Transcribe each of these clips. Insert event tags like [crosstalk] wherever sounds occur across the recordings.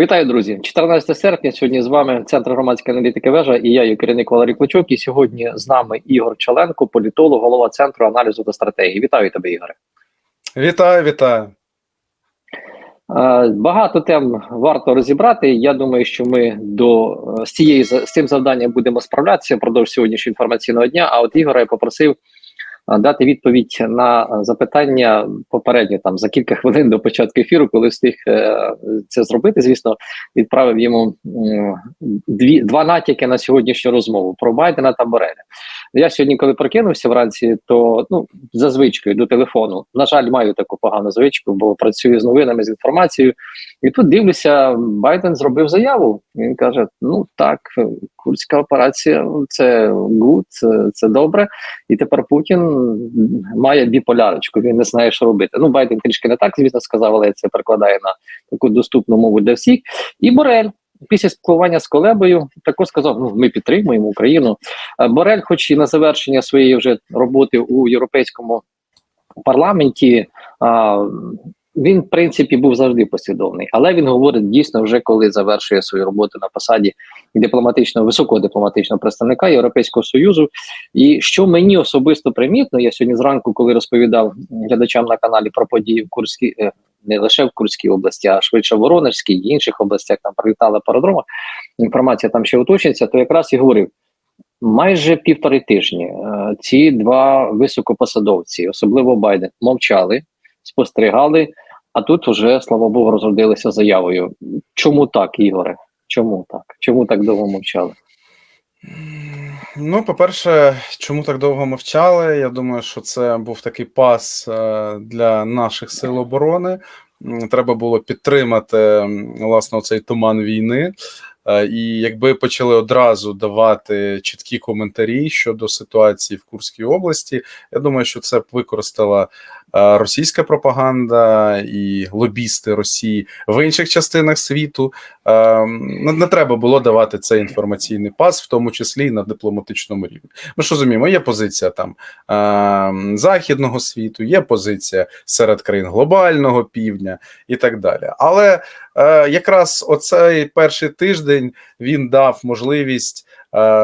Вітаю, друзі! 14 серпня. Сьогодні з вами Центр громадської аналітики вежа і я, її керівник Валерій Клочок. І сьогодні з нами Ігор Челенко, політолог, голова центру аналізу та стратегії. Вітаю тебе, Ігоре. Вітаю, вітаю. Багато тем варто розібрати. Я думаю, що ми до з цієї з цим завданням будемо справлятися впродовж сьогоднішнього інформаційного дня. А от Ігора я попросив дати відповідь на запитання попередньо там за кілька хвилин до початку ефіру, коли встиг е, це зробити. Звісно, відправив йому дві два натяки на сьогоднішню розмову про Байдена та Бореля. Я сьогодні, коли прокинувся вранці, то ну за звичкою до телефону. На жаль, маю таку погану звичку, бо працюю з новинами з інформацією. І тут дивлюся, Байден зробив заяву. Він каже: Ну так, курська операція це гуд, це, це добре. І тепер Путін має біполярочку. Він не знає, що робити. Ну, Байден трішки не так, звісно, сказав, але це перекладає на таку доступну мову для всіх. І Борель. Після спілкування з колебою також сказав: ну ми підтримуємо Україну. Е, Борель, хоч і на завершення своєї вже роботи у європейському парламенті, а, він, в принципі, був завжди послідовний, але він говорить дійсно, вже коли завершує свою роботу на посаді дипломатичного високого дипломатичного представника Європейського союзу. І що мені особисто примітно, я сьогодні зранку, коли розповідав глядачам на каналі про події в Курській. е, Не лише в Курській області, а швидше в Воронежській і інших областях там прилітали пародрома. Інформація там ще уточниться, то якраз і говорив: майже півтори тижні е, ці два високопосадовці, особливо Байден, мовчали, спостерігали. А тут вже, слава Богу, розродилися заявою. Чому так, Ігоре? Чому так? Чому так довго мовчали? Ну, по-перше, чому так довго мовчали? Я думаю, що це був такий пас е, для наших сил оборони. Треба було підтримати власне цей туман війни. Е, І якби почали одразу давати чіткі коментарі щодо ситуації в Курській області, я думаю, що це б використала російська пропаганда і лобісти Росії в інших частинах світу. Е, Не треба було давати цей інформаційний пас, в тому числі і на дипломатичному рівні. Ми ж розуміємо, є позиція там е, західного світу, є позиція серед країн глобального півдня і так далі. Але е, якраз оцей перший тиждень він дав можливість е,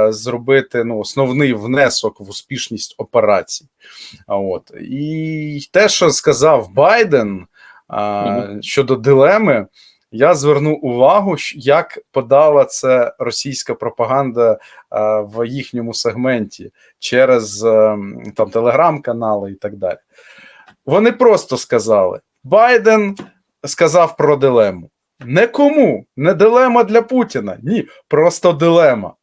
зробити ну, основний внесок в успішність операцій. От і те, що сказав Байден е, щодо дилеми. Я звернув увагу, як подала це російська пропаганда е, в їхньому сегменті через е, там телеграм-канали і так далі. Вони просто сказали: Байден сказав про дилему. Не кому, не дилема для Путіна. Ні, просто дилема.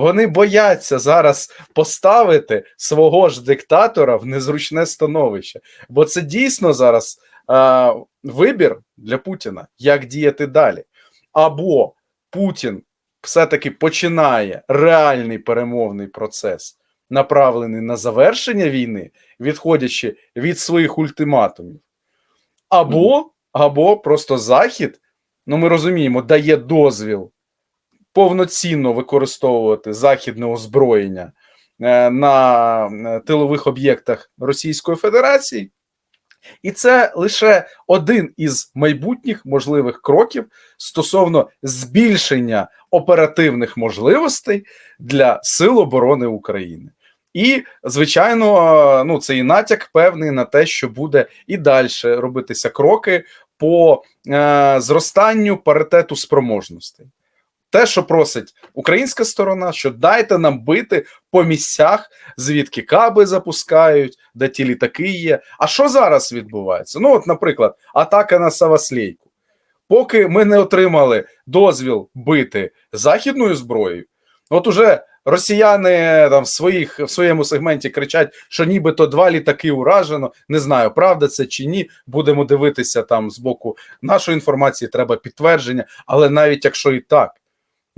Вони бояться зараз поставити свого ж диктатора в незручне становище, бо це дійсно зараз е, вибір для Путіна, як діяти далі. Або Путін все-таки починає реальний перемовний процес, направлений на завершення війни, відходячи від своїх ультиматумів, або, або просто Захід, ну ми розуміємо, дає дозвіл повноцінно використовувати західне озброєння е, на е, тилових об'єктах Російської Федерації. І це лише один із майбутніх можливих кроків стосовно збільшення оперативних можливостей для Сил оборони України. І, звичайно, ну це і натяк певний на те, що буде і далі робитися кроки по е, зростанню паритету спроможностей. Те, що просить українська сторона, що дайте нам бити по місцях, звідки каби запускають, де ті літаки є. А що зараз відбувається? Ну, от, наприклад, атака на Саваслейку. Поки ми не отримали дозвіл бити західною зброєю, от уже росіяни там в своїх в своєму сегменті кричать, що нібито два літаки уражено. Не знаю, правда це чи ні. Будемо дивитися там з боку нашої інформації, треба підтвердження. Але навіть якщо і так,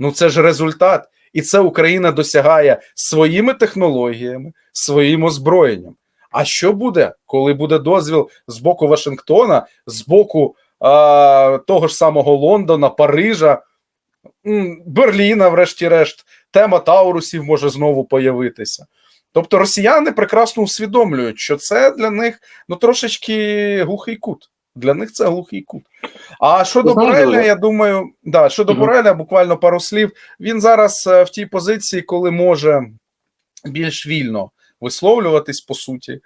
ну це ж результат. І це Україна досягає своїми технологіями, своїм озброєнням. А що буде, коли буде дозвіл з боку Вашингтона, з боку а, того ж самого Лондона, Парижа, Берліна, врешті-решт, тема Таурусів може знову появитися. Тобто росіяни прекрасно усвідомлюють, що це для них ну трошечки глухий кут. Для них це глухий кут. А щодо Бореля, я думаю, да, щодо. Бореля, буквально пару слів. Він зараз е, в тій позиції, коли може більш вільно висловлюватись по суті.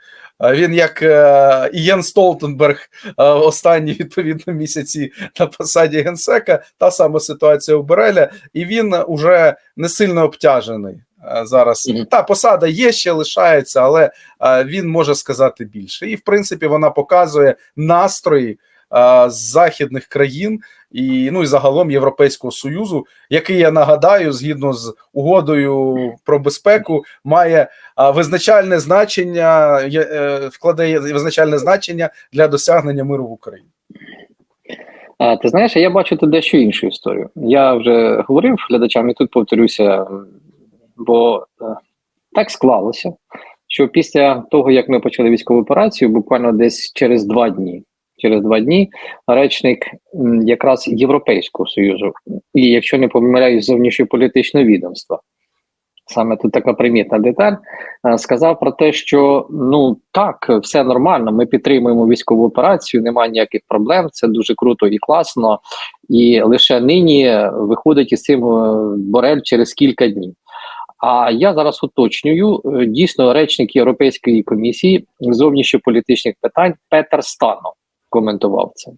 Е, Він, як е, і Єн Столтенберг, е, останні відповідно місяці на посаді генсека, та сама ситуація у Бореля, і він уже не сильно обтяжений. Е, Зараз Мгм. та посада є ще лишається, але е, він може сказати більше. І в принципі вона показує настрої е, з західних країн і ну і загалом Європейського союзу, який я нагадаю, згідно з угодою про безпеку, має а, визначальне значення, е, вкладає визначальне значення для досягнення миру в Україні. А, ти знаєш, я бачу тут дещо іншу історію. Я вже говорив глядачам, і тут повторюся, бо е, так склалося, що після того, як ми почали військову операцію, буквально десь через два дні, через два дні, речник якраз Європейського союзу, і якщо не помиляюсь, зовнішньополітичного відомства. Саме тут така примітна деталь е, сказав про те, що ну так, все нормально. Ми підтримуємо військову операцію, немає ніяких проблем. Це дуже круто і класно. І лише нині виходить із цим е, Борель через кілька днів. А я зараз уточнюю е, дійсно речник Європейської комісії зовнішньополітичних питань Петер Стано коментував це.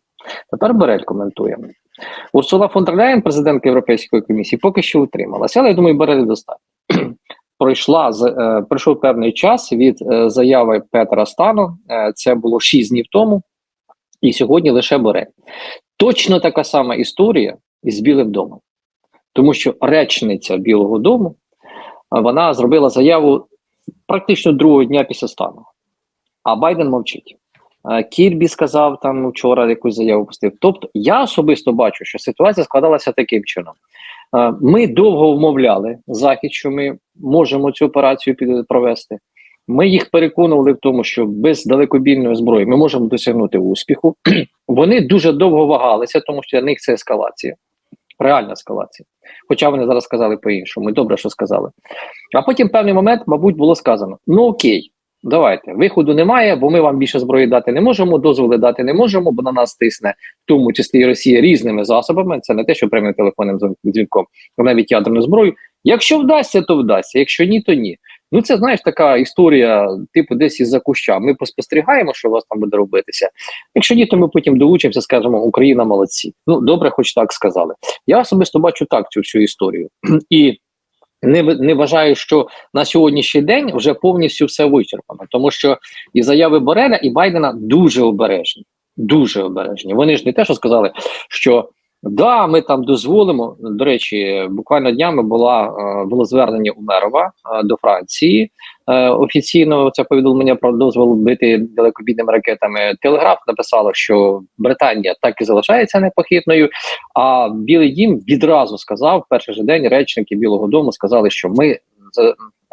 Тепер Борель коментує. Урсула фон дер Ляєн, президентка Європейської комісії, поки що утрималася, але я думаю, Борель достатньо. [clears throat] Пройшла з е, пройшов певний час від е, заяви Петра Стану. Це було 6 днів тому, і сьогодні лише Борель. Точно така сама історія із Білим домом, тому що речниця Білого Дому вона зробила заяву практично другого дня після стану. А Байден мовчить. Кірбі сказав там вчора якусь заяву пустив. Тобто, я особисто бачу, що ситуація складалася таким чином. Ми довго вмовляли захід, що ми можемо цю операцію провести. Ми їх переконували в тому, що без далекобійної зброї ми можемо досягнути успіху. [clears throat] Вони дуже довго вагалися, тому що для них це ескалація, реальна ескалація. Хоча вони зараз сказали по-іншому, добре, що сказали. А потім певний момент, мабуть, було сказано: ну окей, давайте, виходу немає, бо ми вам більше зброї дати не можемо, дозволи дати не можемо, бо на нас тисне, в тому числі і Росія різними засобами. Це не те, що прямим телефонним дзвінком, навіть ядерну зброю. Якщо вдасться, то вдасться. Якщо ні, то ні. Ну це знаєш така історія, типу, десь із за куща. Ми поспостерігаємо, що у вас там буде робитися. Якщо ні, то ми потім долучимося, скажемо, Україна молодці. Ну добре, хоч так сказали. Я особисто бачу так цю всю історію [clears throat] і. Не, не вважаю, що на сьогоднішній день вже повністю все вичерпано, тому що і заяви Бореля і Байдена дуже обережні. Дуже обережні. Вони ж не те, що сказали, що да, ми там дозволимо. До речі, буквально днями була е, було звернення Умерова е, до Франції. Е, офіційно це повідомлення про дозвол бити далекобійними ракетами. Телеграф написало, що Британія так і залишається непохитною. А Білий Дім відразу сказав перший же день речники Білого Дому сказали, що ми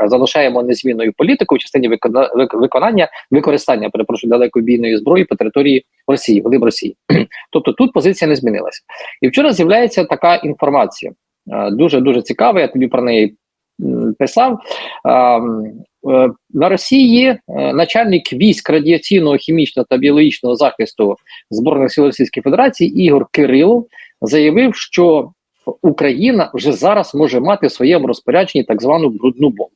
залишаємо незмінною політику в частині викона- виконання використання перепрошую далекобійної зброї по території Росії, глиб Росії. [clears throat] тобто тут позиція не змінилася. І вчора з'являється така інформація. Дуже дуже цікава. Я тобі про неї писав. Е, На Росії е, начальник військ радіаційного, хімічного та біологічного захисту збройних сил Російської Федерації Ігор Кирилов заявив, що Україна вже зараз може мати в своєму розпорядженні так звану брудну бомбу.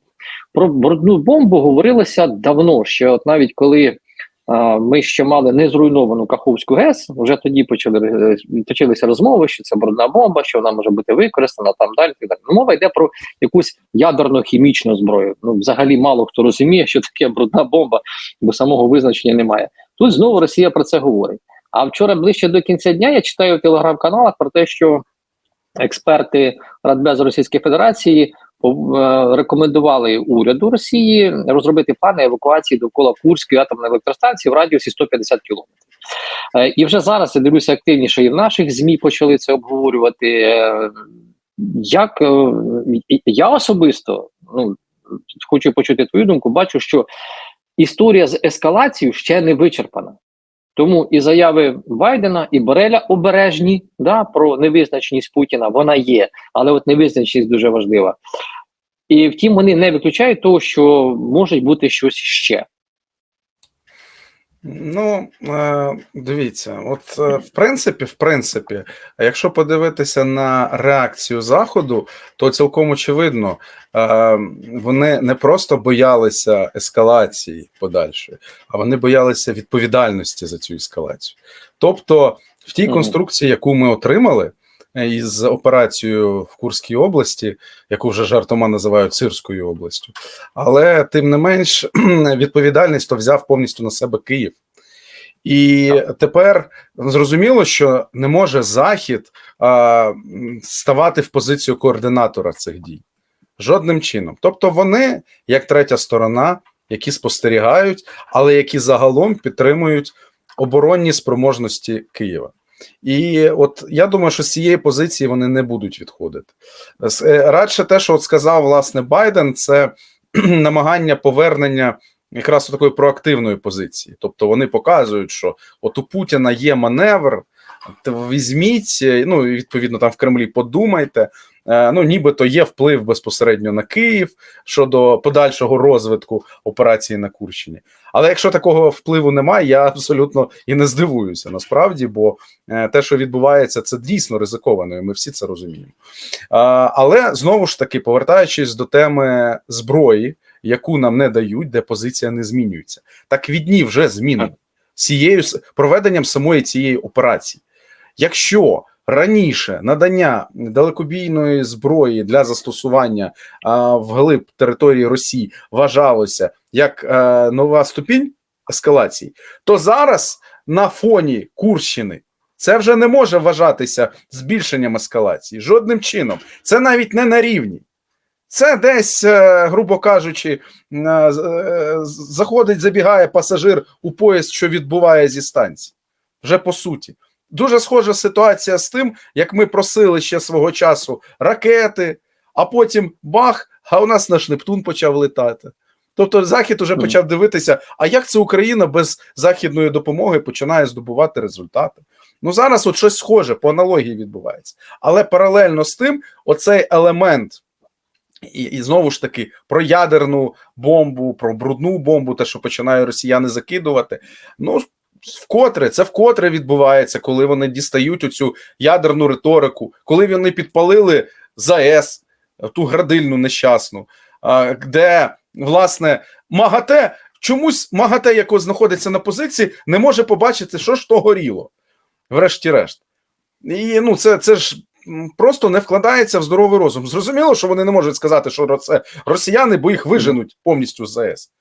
Про брудну бомбу говорилося давно, ще от навіть коли а, ми ще мали не зруйновану Каховську ГЕС, вже тоді почали е, почалися розмови, що це брудна бомба, що вона може бути використана там далі. так далі. Ну, мова йде про якусь ядерну хімічну зброю. Ну, взагалі, мало хто розуміє, що таке брудна бомба, бо самого визначення немає. Тут знову Росія про це говорить. А вчора ближче до кінця дня я читаю в телеграм-каналах про те, що експерти Радбезу Російської Федерації рекомендували уряду Росії розробити плани евакуації довкола Курської атомної електростанції в радіусі 150 кілометрів. Е, І вже зараз я дивлюся активніше, і в наших змі почали це обговорювати. Е, Як е, я особисто ну хочу почути твою думку, бачу, що історія з ескалацією ще не вичерпана. Тому і заяви Байдена і Бореля обережні да, про невизначеність Путіна, вона є, але от невизначеність дуже важлива. І втім, вони не виключають того, що може бути щось ще. Ну, е, дивіться, от е, в принципі, в принципі, якщо подивитися на реакцію Заходу, то цілком очевидно, е, вони не просто боялися ескалації подальшої, а вони боялися відповідальності за цю ескалацію. Тобто, в тій конструкції, яку ми отримали із операцією в Курській області, яку вже жартома називають Сирською областю, але тим не менш [clears throat] відповідальність то взяв повністю на себе Київ. І тепер зрозуміло, що не може Захід а, ставати в позицію координатора цих дій жодним чином. Тобто, вони, як третя сторона, які спостерігають, але які загалом підтримують оборонні спроможності Києва. І от я думаю, що з цієї позиції вони не будуть відходити. Е, Радше те, що от сказав власне Байден, це [clears throat] намагання повернення якраз такої проактивної позиції. Тобто вони показують, що от у Путіна є маневр, візьміть, е, ну і відповідно там в Кремлі подумайте. Е, Ну, нібито є вплив безпосередньо на Київ щодо подальшого розвитку операції на Курщині. Але якщо такого впливу немає, я абсолютно і не здивуюся насправді, бо е, те, що відбувається, це дійсно ризиковано, і ми всі це розуміємо. Але знову ж таки, повертаючись до теми зброї, яку нам не дають, де позиція не змінюється, так відні вже змінені цією проведенням самої цієї операції. Якщо раніше надання далекобійної зброї для застосування а, вглиб території Росії вважалося як е, нова ступінь ескалації, то зараз на фоні Курщини це вже не може вважатися збільшенням ескалації жодним чином. Це навіть не на рівні. Це десь, е, грубо кажучи, е, заходить, забігає пасажир у поїзд, що відбуває зі станції. Вже по суті. Дуже схожа ситуація з тим, як ми просили ще свого часу ракети, а потім бах, а у нас наш Нептун почав летати. Тобто Захід уже почав дивитися, а як це Україна без західної допомоги починає здобувати результати. Ну зараз от щось схоже по аналогії відбувається. Але паралельно з тим, оцей елемент, і, і знову ж таки про ядерну бомбу, про брудну бомбу, те, що починають росіяни закидувати. Ну вкотре це вкотре відбувається, коли вони дістають оцю ядерну риторику, коли вони підпалили ЗАЕС, ту градильну нещасну, де власне МАГАТЕ чомусь МАГАТЕ, яко знаходиться на позиції, не може побачити, що ж то горіло, врешті-решт. І ну, це, це ж просто не вкладається в здоровий розум. Зрозуміло, що вони не можуть сказати, що це росіяни, бо їх виженуть повністю з ЗАЕС.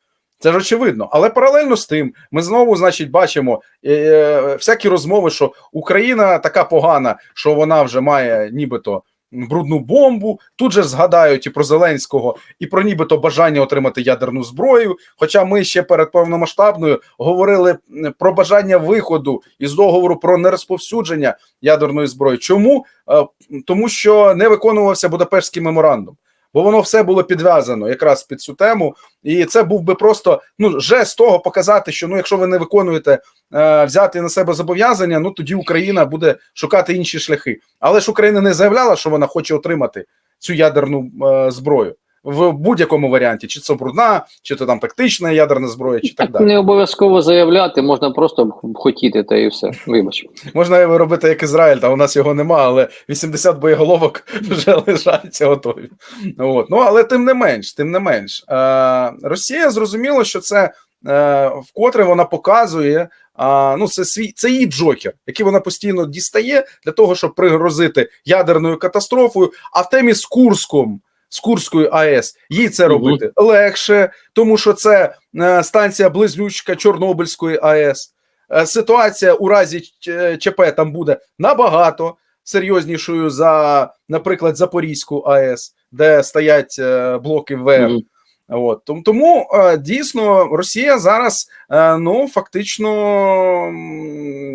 Це ж очевидно. Але паралельно з тим, ми знову, значить, бачимо е, всякі розмови, що Україна така погана, що вона вже має нібито брудну бомбу. Тут же згадають і про Зеленського, і про нібито бажання отримати ядерну зброю. Хоча ми ще перед повномасштабною говорили про бажання виходу із договору про нерозповсюдження ядерної зброї. Чому? Е, Тому що не виконувався Будапештський меморандум. Бо воно все було підв'язано якраз під цю тему, і це був би просто ну жест того показати, що ну, якщо ви не виконуєте е, взяти на себе зобов'язання, ну тоді Україна буде шукати інші шляхи. Але ж Україна не заявляла, що вона хоче отримати цю ядерну е, зброю в будь-якому варіанті, чи це брудна, чи то там тактична ядерна зброя, чи так далі. не обов'язково заявляти, можна просто хотіти, та і все. Вибач. Можна робити як Ізраїль, та у нас його нема, але 80 боєголовок [laughs] вже лежать готові. От. Ну але тим не менш, тим не менш, е, Росія зрозуміло, що це е, вкотре вона показує. А, ну, це свій це її джокер, який вона постійно дістає для того, щоб пригрозити ядерною катастрофою. А в темі з Курском, з Курською АЕС, їй це робити легше, тому що це е, станція близнючка Чорнобильської АЕС. Е, ситуація у разі ЧП там буде набагато серйознішою за, наприклад, Запорізьку АЕС, де стоять е, блоки ВР. От тому, е, дійсно Росія зараз е, ну фактично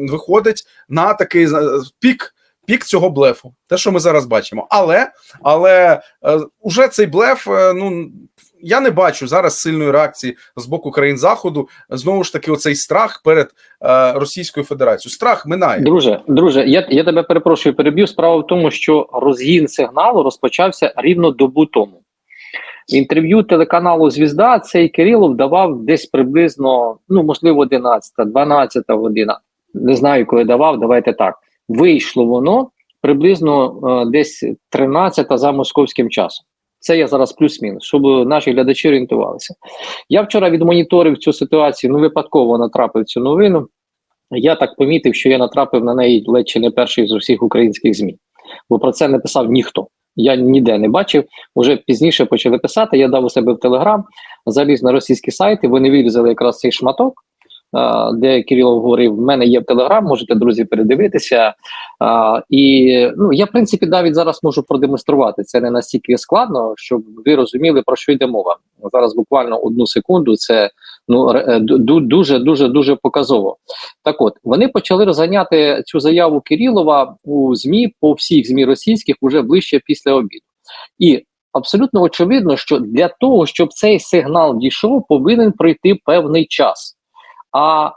виходить на такий е, пік. Пік цього блефу, те, що ми зараз бачимо, але але е, уже цей блеф. Е, ну я не бачу зараз сильної реакції з боку країн заходу. Знову ж таки, оцей страх перед е, Російською Федерацією. Страх минає. Друже, друже, я, я тебе перепрошую, переб'ю. Справа в тому, що розгін сигналу розпочався рівно добу тому. Інтерв'ю телеканалу Звізда цей Кирилов давав десь приблизно, ну можливо, 11, 12 година. Не знаю, коли давав. Давайте так. Вийшло воно приблизно е, десь 13 за московським часом. Це я зараз плюс-мінус, щоб наші глядачі орієнтувалися. Я вчора відмоніторив цю ситуацію, ну випадково натрапив цю новину. Я так помітив, що я натрапив на неї ледь чи не перший з усіх українських ЗМІ, бо про це не писав ніхто. Я ніде не бачив. Уже пізніше почали писати. Я дав у себе в Телеграм, заліз на російські сайти. Вони вирізали якраз цей шматок, де Кирилов говорив: в мене є в Телеграм, можете друзі передивитися. І ну я в принципі навіть зараз можу продемонструвати. Це не настільки складно, щоб ви розуміли про що йде мова. Зараз буквально одну секунду. Це ну дуже дуже дуже показово. Так, от вони почали розганяти цю заяву Кирилова у змі по всіх змі російських уже ближче після обіду. І абсолютно очевидно, що для того, щоб цей сигнал дійшов, повинен пройти певний час. А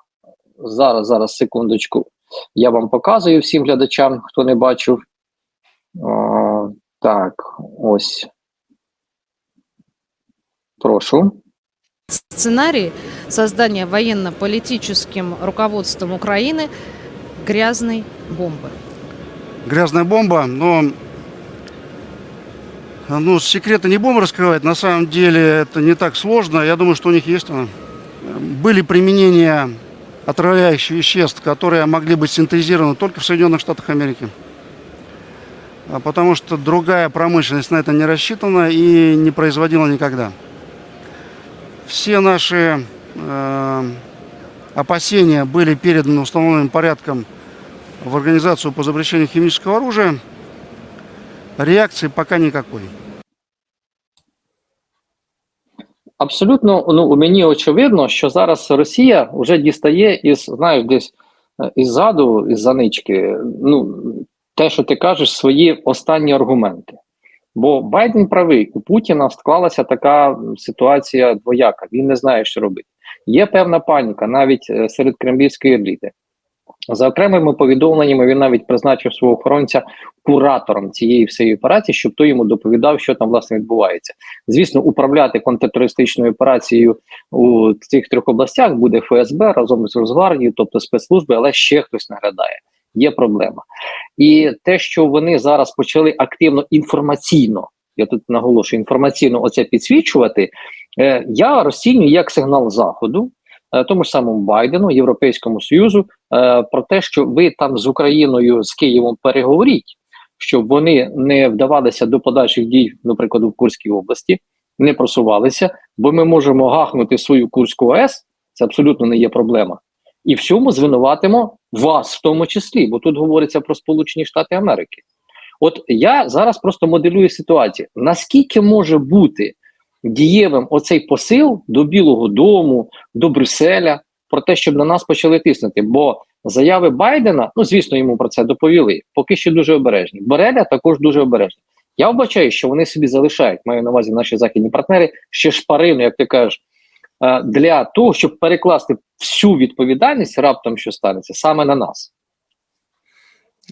зараз, зараз, секундочку, я вам показую всім глядачам, хто не бачив. О, так, ось. Прошу. Сценарий создания военно-политическим руководством Украины грязной бомбы. грязная бомба, но ну, секреты не будем раскрывать. На самом деле это не так сложно. Я думаю, что у них есть она. Были применения отравляющих веществ, которые могли быть синтезированы только в Соединенных Штатах Америки. А Потому что другая промышленность на это не рассчитана и не производила никогда. Все наши э, опасения были переданы установленным порядком в Организацию по запрещению химического оружия. Реакции пока никакой. Абсолютно, ну мені очевидно, що зараз Росія вже дістає із знаєш, десь е, іззаду, із занички. Ну те, що ти кажеш, свої останні аргументи. Бо Байден правий, у Путіна склалася така ситуація двояка. Він не знає, що робити. Є певна паніка навіть е, серед кремлівської еліти. За окремими повідомленнями він навіть призначив свого охоронця куратором цієї всієї операції, щоб той йому доповідав, що там власне відбувається. Звісно, управляти контртерористичною операцією у цих трьох областях буде ФСБ разом з Росгвардією, тобто спецслужби, але ще хтось наглядає. Є проблема. І те, що вони зараз почали активно інформаційно, я тут наголошую, інформаційно оце підсвічувати, е, я розцінюю як сигнал заходу. Е, Тому ж самому Байдену, Європейському Союзу, е, про те, що ви там з Україною з Києвом переговоріть, щоб вони не вдавалися до подальших дій, наприклад, в Курській області, не просувалися, бо ми можемо гахнути свою Курську АЕС, це абсолютно не є проблема. І всьому звинуватимо вас, в тому числі, бо тут говориться про Сполучені Штати Америки. От я зараз просто моделюю ситуацію. Наскільки може бути дієвим оцей посил до Білого Дому, до Брюсселя про те, щоб на нас почали тиснути? Бо заяви Байдена, ну звісно, йому про це доповіли. Поки що дуже обережні. Бореля також дуже обережні. Я вбачаю, що вони собі залишають, маю на увазі наші західні партнери, ще шпарину, як ти кажеш, е, для того, щоб перекласти всю відповідальність раптом, що станеться, саме на нас.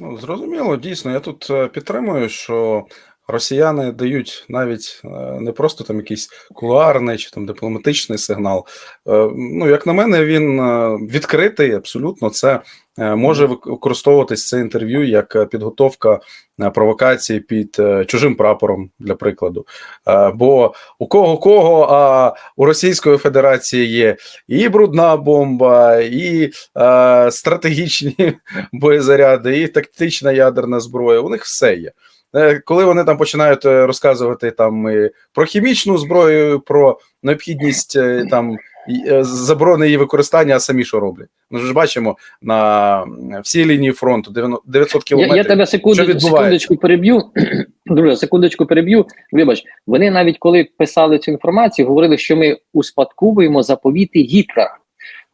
Ну, зрозуміло, дійсно, я тут е, підтримую, що росіяни дають навіть е, не просто там якийсь кулуарний чи там дипломатичний сигнал. Е, Ну, як на мене, він е, відкритий абсолютно. Це може вик- використовуватись це інтерв'ю як підготовка провокації під чужим прапором, для прикладу. Бо у кого кого, а у Російської Федерації є і брудна бомба, і стратегічні [laughs] боєзаряди, і тактична ядерна зброя. У них все є. Е, Коли вони там починають е, розказувати там і про хімічну зброю, про необхідність е, там заборони її використання, а самі що роблять? Ми ж бачимо на всій лінії фронту 90 900 кілометрів. я тебе секунду, Що секундочку переб'ю. [clears throat] Друже, секундочку переб'ю. Вибач, вони навіть коли писали цю інформацію, говорили, що ми успадковуємо заповіти Гітлера.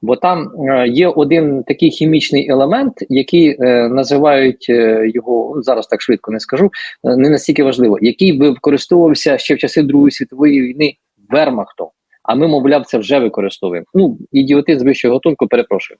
Бо там е, є один такий хімічний елемент, який е, називають е, його зараз так швидко не скажу, не настільки важливо, який би використовувався ще в часи Другої світової війни Вермахтом. А ми, мовляв, це вже використовуємо. Ну, ідіотизм вищого готунку, перепрошую.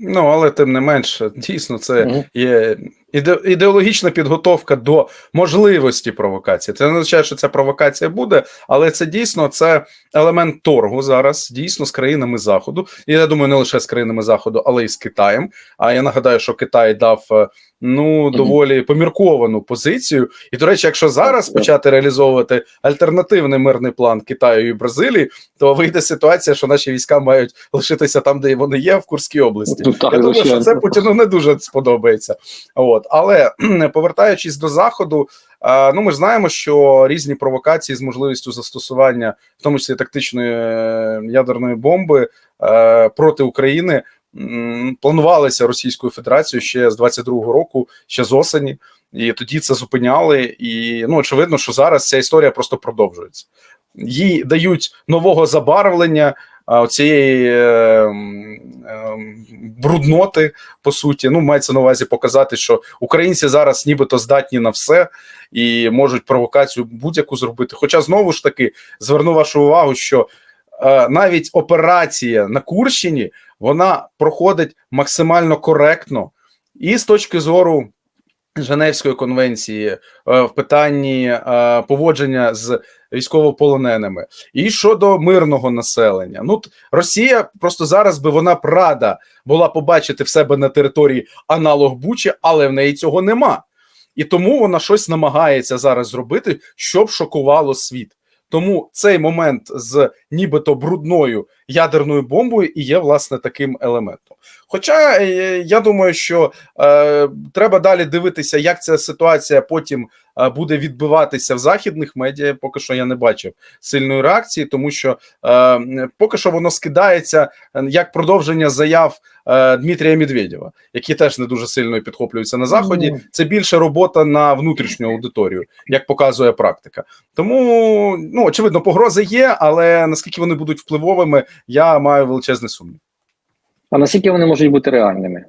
Ну але тим не менш, дійсно, це є Іде, ідеологічна підготовка до можливості провокації. Це не означає, що ця провокація буде, але це дійсно це елемент торгу зараз, дійсно з країнами Заходу. І я думаю, не лише з країнами Заходу, але й з Китаєм. А я нагадаю, що Китай дав е, ну доволі помірковану позицію. І до речі, якщо зараз почати реалізовувати альтернативний мирний план Китаю і Бразилії, то вийде ситуація, що наші війська мають лишитися там, де вони є, в Курській області. Ну, так, Я думаю, що це Путіну не дуже сподобається. От, але повертаючись до заходу, ну ми ж знаємо, що різні провокації з можливістю застосування, в тому числі тактичної е, ядерної бомби е, проти України. Планувалися Російською Федерацією ще з 22-го року, ще з осені, і тоді це зупиняли. І ну очевидно, що зараз ця історія просто продовжується. Їй дають нового забарвлення цієї е, ем, брудноти, по суті. Ну, мається на увазі показати, що українці зараз нібито здатні на все і можуть провокацію будь-яку зробити. Хоча знову ж таки зверну вашу увагу, що е, навіть операція на Курщині вона проходить максимально коректно і з точки зору. Женевської конвенції е, в питанні е, поводження з військовополоненими і щодо мирного населення. Ну Росія просто зараз би вона б рада була побачити в себе на території аналог Бучі, але в неї цього нема. І тому вона щось намагається зараз зробити, щоб шокувало світ. Тому цей момент з нібито брудною ядерною бомбою і є власне таким елементом. Хоча е, я думаю, що е, треба далі дивитися, як ця ситуація потім е, буде відбиватися в західних медіа. Поки що я не бачив сильної реакції, тому що е, поки що воно скидається е, як продовження заяв е, Дмитрія Медведєва, які теж не дуже сильно підхоплюються на заході. Ну. Це більше робота на внутрішню аудиторію, як показує практика. Тому ну очевидно, погрози є, але наскільки вони будуть впливовими, я маю величезний сумнів. А наскільки вони можуть бути реальними?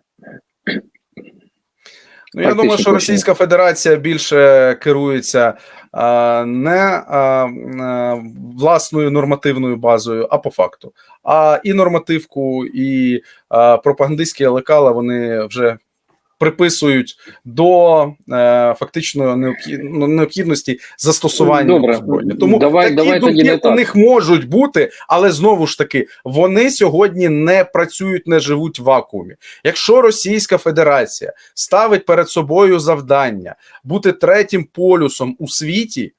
Ну, я думаю, що. Російська Федерація більше керується а, не а, а, власною нормативною базою, а по факту. А і нормативку, і а, пропагандистські лекала вони вже приписують до е, фактично необхід, ну, необхідності застосування Добре. озброєння. Тому Давай- такі давай думки не у них можуть бути, але знову ж таки вони сьогодні не працюють, не живуть в вакуумі. Якщо Російська Федерація ставить перед собою завдання бути третім полюсом у світі,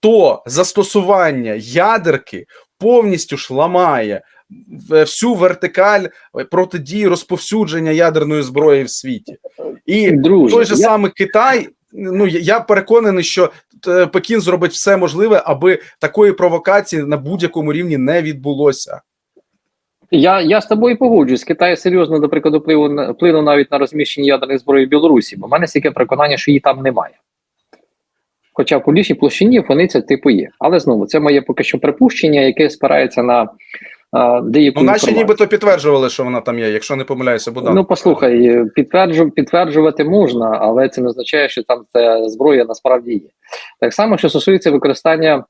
то застосування ядерки повністю ж ламає всю вертикаль протидії розповсюдження ядерної зброї в світі. І Друзі, той же я- самий Китай. Ну я- переконаний, що е, Пекін зробить все можливе, аби такої провокації на будь-якому рівні не відбулося. Я, я з тобою погоджуюсь. Китай серйозно, до прикладу, впливу, вплинув навіть на розміщення ядерної зброї в Білорусі, бо в мене стільки переконання, що її там немає. Хоча в публічній площині вони це типу є. Але знову це моє поки що припущення, яке спирається на деяку Ну, наші нібито підтверджували, що вона там є, якщо не помиляюся, Богдан. Ну, послухай, підтверджу, підтверджувати можна, але це не означає, що там ця зброя насправді є. Так само, що стосується використання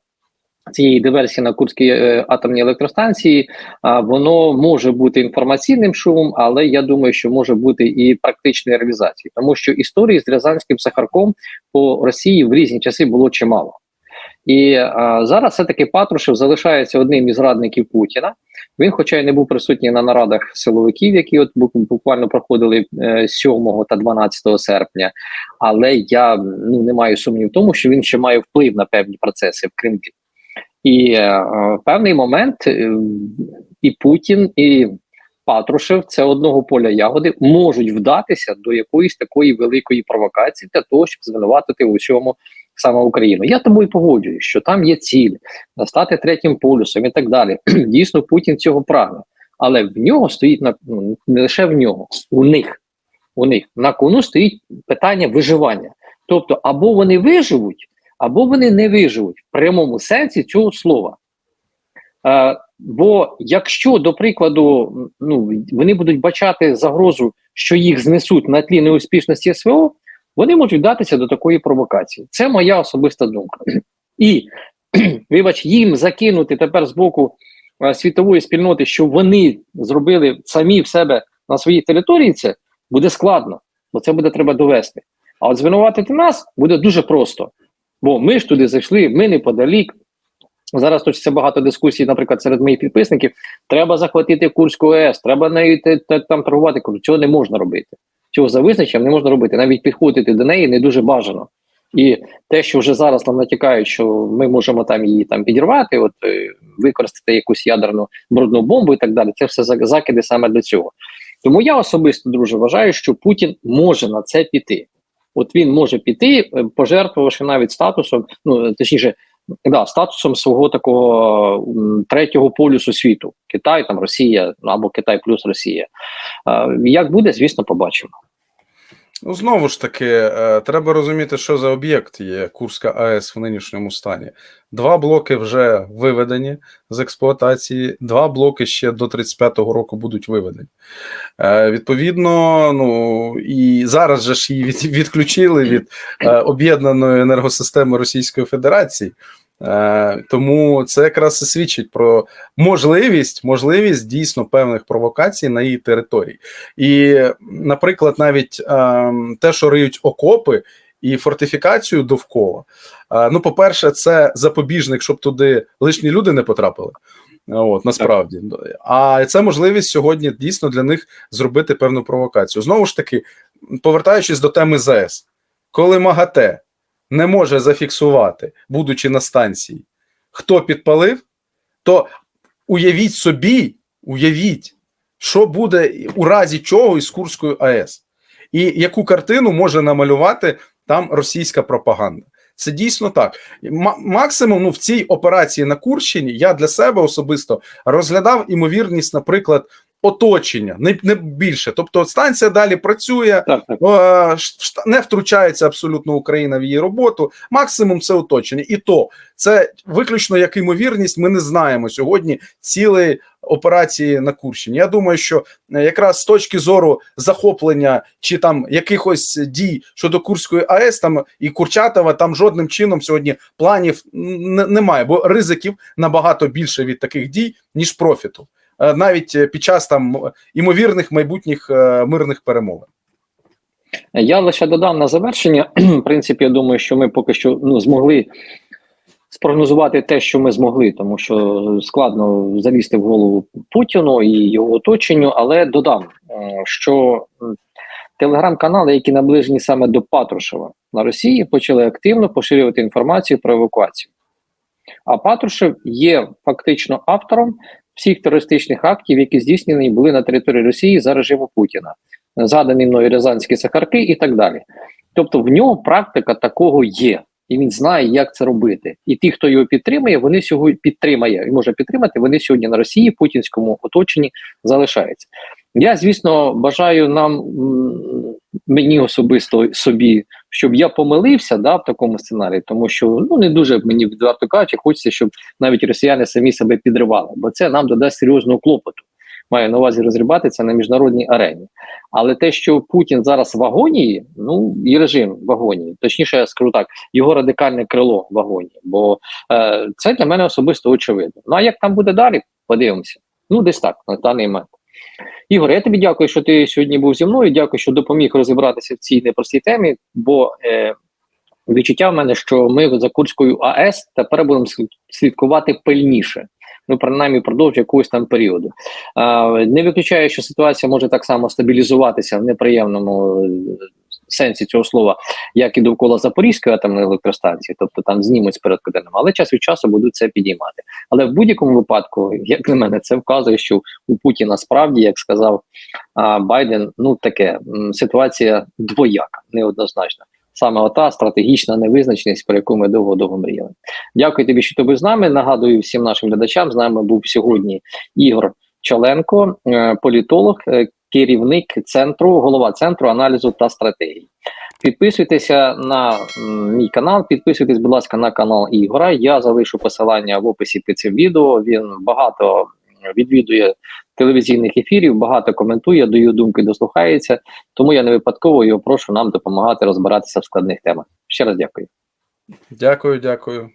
цієї диверсії на Курській е, атомній електростанції, а, воно може бути інформаційним шумом, але я думаю, що може бути і практичною реалізацією, тому що історії з Рязанським Сахарком по Росії в різні часи було чимало. І а, зараз все-таки Патрушев залишається одним із радників Путіна. Він, хоча й не був присутній на нарадах силовиків, які от буквально проходили е, 7 та 12 серпня, але я ну не маю сумнів в тому, що він ще має вплив на певні процеси в Кремлі. І е, е, певний момент е, і Путін, і Патрушев це одного поля ягоди можуть вдатися до якоїсь такої великої провокації для того, щоб звинуватити у всьому саме Україну. Я тобою погоджуюсь, що там є ціль стати третім полюсом і так далі. [clears throat] Дійсно, Путін цього прагне, але в нього стоїть на ну, не лише в нього, у них. У них на кону стоїть питання виживання. Тобто, або вони виживуть, або вони не виживуть в прямому сенсі цього слова. Е, бо якщо, до прикладу, ну, вони будуть бачати загрозу, що їх знесуть на тлі неуспішності СВО, вони можуть вдатися до такої провокації. Це моя особиста думка. [clears throat] І, [clears throat] вибач, їм закинути тепер з боку е, світової спільноти, що вони зробили самі в себе на своїй території, це буде складно. бо це буде треба довести. А от звинуватити нас буде дуже просто. Бо ми ж туди зайшли, ми неподалік. Зараз точиться багато дискусій, наприклад, серед моїх підписників. Треба захватити Курську АЕС, треба нею там торгувати. Кажу, цього не можна робити. Цього за визначенням не можна робити. Навіть підходити до неї не дуже бажано. І те, що вже зараз нам натякають, що ми можемо там її там підірвати, от е, використати якусь ядерну брудну бомбу і так далі. Це все закиди саме для цього. Тому я особисто друже вважаю, що Путін може на це піти. От він може піти, е, пожертвувавши навіть статусом, ну точніше, да, статусом свого такого третього полюсу світу: Китай, там Росія або Китай плюс Росія. Е, як буде, звісно, побачимо. Ну, знову ж таки, е, треба розуміти, що за об'єкт є Курська АЕС в нинішньому стані. Два блоки вже виведені з експлуатації, два блоки ще до 35-го року будуть виведені. Е, Відповідно, ну і зараз же ж її відключили від е, об'єднаної енергосистеми Російської Федерації. Е, тому це якраз і свідчить про можливість, можливість дійсно певних провокацій на її території. І, наприклад, навіть е, те, що риють окопи і фортифікацію довкола. Е, ну, по-перше, це запобіжник, щоб туди лишні люди не потрапили. От насправді, а це можливість сьогодні дійсно для них зробити певну провокацію. Знову ж таки, повертаючись до теми ЗАЕС, коли МАГАТЕ не може зафіксувати, будучи на станції, хто підпалив, то уявіть собі, уявіть, що буде у разі чого із Курською АЕС, і яку картину може намалювати там російська пропаганда. Це дійсно так. Максимум ну, в цій операції на Курщині я для себе особисто розглядав імовірність, наприклад, оточення, не, не більше. Тобто, станція далі працює, Так, так. Е, не втручається абсолютно Україна в її роботу. Максимум це оточення, і то це виключно як ймовірність. Ми не знаємо сьогодні цілої операції на Курщині. Я думаю, що е, якраз з точки зору захоплення чи там якихось дій щодо Курської АЕС, там і Курчатова, там жодним чином сьогодні планів немає, бо ризиків набагато більше від таких дій ніж профіту. Е, Навіть е, під час там імовірних майбутніх е, мирних перемовин. Я лише додам на завершення. [clears throat] В принципі, я думаю, що ми поки що ну, змогли спрогнозувати те, що ми змогли, тому що складно залізти в голову Путіну і його оточенню. Але додам, що телеграм-канали, які наближені саме до Патрушева на Росії, почали активно поширювати інформацію про евакуацію. А Патрушев є фактично автором всіх терористичних актів, які здійснені були на території Росії за режиму Путіна згадані мною Рязанські сахарки і так далі. Тобто в нього практика такого є, і він знає, як це робити. І ті, хто його підтримує, вони сьогодні підтримає і може підтримати. Вони сьогодні на Росії, путінському оточенні залишаються. Я, звісно, бажаю нам мені особисто собі, щоб я помилився да, в такому сценарії, тому що ну не дуже мені відверто кажучи, хочеться, щоб навіть росіяни самі себе підривали, бо це нам додасть серйозного клопоту. Маю на увазі розрібатися на міжнародній арені. Але те, що Путін зараз в агонії, ну і режим в агонії, точніше, я скажу так, його радикальне крило в агонії, бо е, це для мене особисто очевидно. Ну а як там буде далі, подивимося. Ну, десь так, на даний момент. Ігор, я тобі дякую, що ти сьогодні був зі мною. Дякую, що допоміг розібратися в цій непростій темі. Бо е, відчуття в мене, що ми за Курською АЕС тепер будемо слідкувати пильніше. Ну, принаймні, впродовж якогось там періоду. Е, не виключаю, що ситуація може так само стабілізуватися в неприємному сенсі цього слова, як і довкола Запорізької атомної електростанції, тобто там знімуть з порядку денному, але час від часу будуть це підіймати. Але в будь-якому випадку, як на мене, це вказує, що у Путіна справді, як сказав а, Байден, ну таке ситуація двояка, неоднозначна. Саме ота стратегічна невизначеність, про яку ми довго-довго мріяли. Дякую тобі, що ти був з нами. Нагадую всім нашим глядачам. З нами був сьогодні Ігор Чаленко, е, політолог, е, керівник центру, голова центру аналізу та стратегії. Підписуйтеся на мій канал, підписуйтесь, будь ласка, на канал Ігора. Я залишу посилання в описі під цим відео. Він багато відвідує телевізійних ефірів, багато коментує, даю думки, дослухається. Тому я не випадково його прошу нам допомагати розбиратися в складних темах. Ще раз дякую. Дякую, дякую.